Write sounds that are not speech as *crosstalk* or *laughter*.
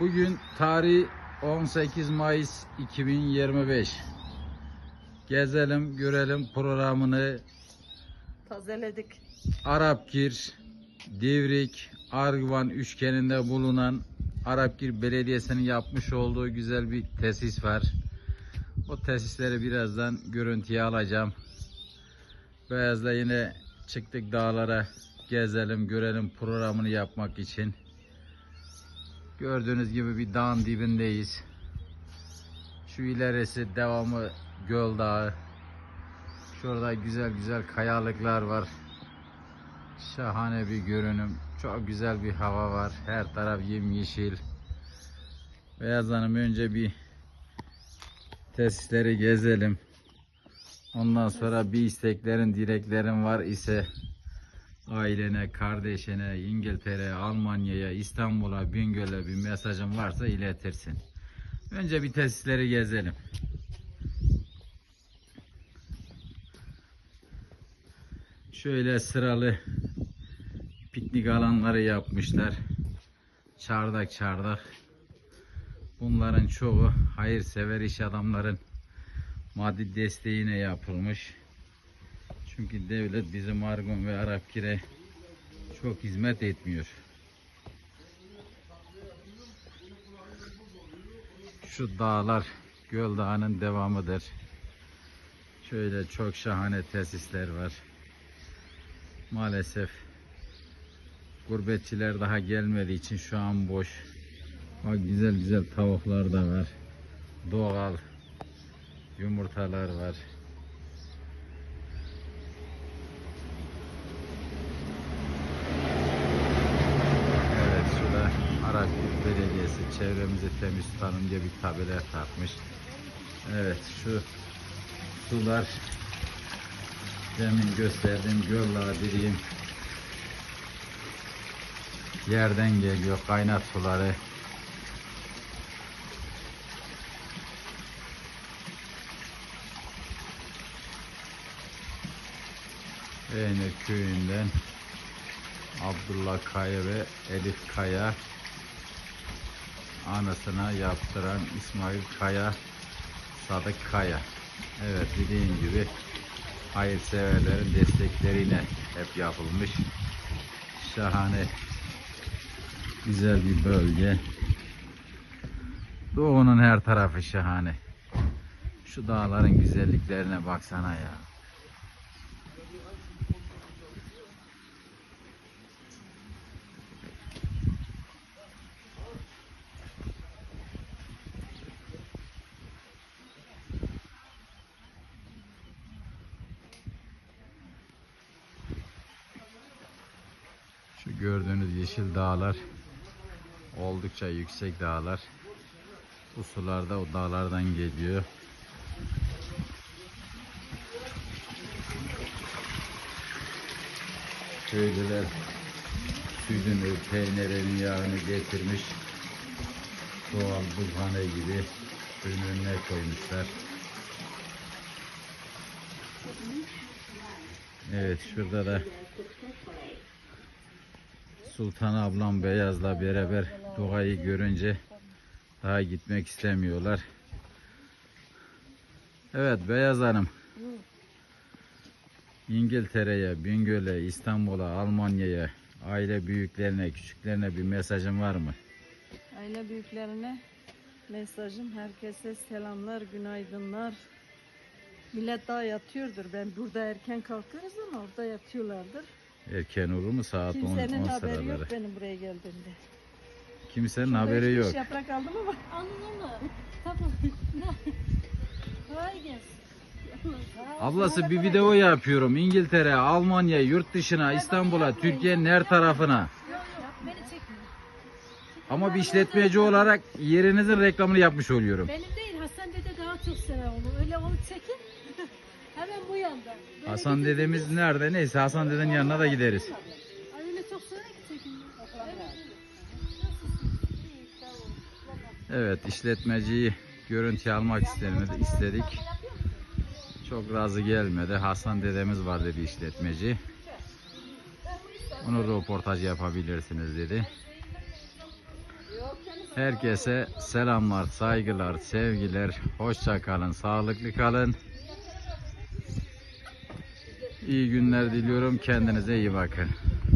Bugün tarih 18 Mayıs 2025. Gezelim, görelim programını Tazeledik. Arapgir, Divrik, Argvan üçgeninde bulunan Arapgir Belediyesi'nin yapmış olduğu güzel bir tesis var. O tesisleri birazdan görüntüye alacağım. Beyaz'la yine çıktık dağlara gezelim, görelim programını yapmak için. Gördüğünüz gibi bir dağın dibindeyiz. Şu ilerisi devamı Göl Dağı. Şurada güzel güzel kayalıklar var. Şahane bir görünüm. Çok güzel bir hava var. Her taraf yemyeşil. Beyaz Hanım önce bir tesisleri gezelim. Ondan sonra bir isteklerin, dileklerin var ise ailene, kardeşine, İngiltere, Almanya'ya, İstanbul'a, Bingöl'e bir mesajın varsa iletirsin. Önce bir tesisleri gezelim. Şöyle sıralı piknik alanları yapmışlar. Çardak çardak. Bunların çoğu hayırsever iş adamların maddi desteğine yapılmış. Çünkü devlet bizim Argon ve Arapkir'e çok hizmet etmiyor. Şu dağlar Göl Dağı'nın devamıdır. Şöyle çok şahane tesisler var. Maalesef gurbetçiler daha gelmediği için şu an boş. Bak güzel güzel tavuklar da var. Doğal yumurtalar var. Evet şurada Araklık Belediyesi çevremizi temiz tutalım diye bir tabela takmış. Evet şu sular demin gösterdiğim göl ağı dediğim yerden geliyor kaynak suları. Beğenir köyünden Abdullah Kaya ve Elif Kaya anısına yaptıran İsmail Kaya Sadık Kaya. Evet dediğim gibi hayırseverlerin destekleriyle hep yapılmış. Şahane güzel bir bölge. Doğu'nun her tarafı şahane. Şu dağların güzelliklerine baksana ya. Gördüğünüz yeşil dağlar oldukça yüksek dağlar. Bu sular da o dağlardan geliyor. Köylüler sütünü, peynirini, yağını getirmiş. Doğal buzhane gibi önüne koymuşlar. Evet şurada da Sultan ablam Beyaz'la beraber doğayı görünce daha gitmek istemiyorlar. Evet Beyaz Hanım. İngiltere'ye, Bingöl'e, İstanbul'a, Almanya'ya, aile büyüklerine, küçüklerine bir mesajın var mı? Aile büyüklerine mesajım herkese selamlar, günaydınlar. Millet daha yatıyordur. Ben burada erken kalkarız ama orada yatıyorlardır. Erken olur mu saat 10, 10 Kimsenin haberi sıraları? yok benim buraya geldiğimde. Kimsenin Şurada haberi yok. yaprak aldım ama *laughs* Anladın mı? Tamam. Kolay gelsin. Ablası bir video yapıyorum. İngiltere, Almanya, yurt dışına, İstanbul'a, Türkiye'nin her tarafına. Yok yok beni çekme. Ama bir işletmeci olarak yerinizin reklamını yapmış oluyorum. Benim değil Hasan dede daha çok sever onu. Öyle onu çekin. Hemen bu yanda. Beni Hasan dedemiz nerede? Neyse Hasan dedenin yanına da gideriz. Ay öyle çok. Evet işletmeciyi görüntü almak istemedi, istedik. Çok razı gelmedi. Hasan dedemiz var dedi işletmeci. Onu röportaj yapabilirsiniz dedi. Herkese selamlar, saygılar, sevgiler. Hoşça kalın, sağlıklı kalın. İyi günler diliyorum. Kendinize iyi bakın.